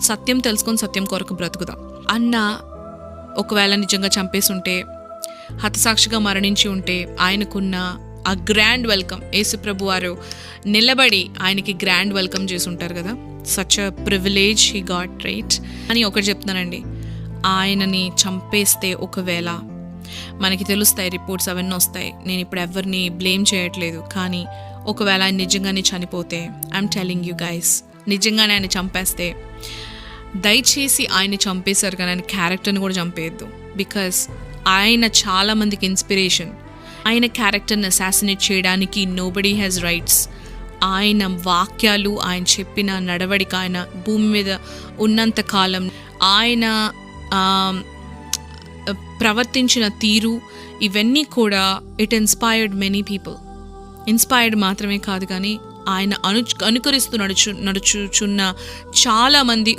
సత్యం తెలుసుకొని సత్యం కొరకు బ్రతుకుదాం. అన్న ఒకవేళ నిజంగా చంపేసి ఉంటే హతసాక్షిగా మరణించి ఉంటే ఆయనకున్న ఆ గ్రాండ్ వెల్కమ్ యేసుప్రభు వారు నిలబడి ఆయనకి గ్రాండ్ వెల్కమ్ చేసి ఉంటారు కదా. Such a privilege he got right? అని ఒకటి చెప్తున్నానండి. ఆయనని చంపేస్తే ఒకవేళ మనకి తెలుస్తాయి రిపోర్ట్స్ అవన్నీ వస్తాయి. నేను ఇప్పుడు ఎవరిని బ్లేమ్ చేయట్లేదు. కానీ ఒకవేళ ఆయన నిజంగానే చనిపోతే ఐఎమ్ టెలింగ్ యూ గైస్ నిజంగానే ఆయన చంపేస్తే దయచేసి ఆయన చంపేశారు కానీ ఆయన క్యారెక్టర్ని కూడా చంపేయద్దు. బికాస్ ఆయన చాలామందికి ఇన్స్పిరేషన్ ఆయన క్యారెక్టర్ని అసాసినేట్ చేయడానికి నోబడీ హ్యాస్ రైట్స్ ఆయన వాక్యాలు ఆయన చెప్పిన నడవడిక ఆయన భూమి మీద ఉన్నంత కాలం ఆయన ప్రవర్తించిన తీరు ఇవన్నీ కూడా it inspired many people inspired మాత్రమే కాదు కానీ ఆయన అను అనుకరిస్తూ నడుచు నడుచుచున్న చాలామంది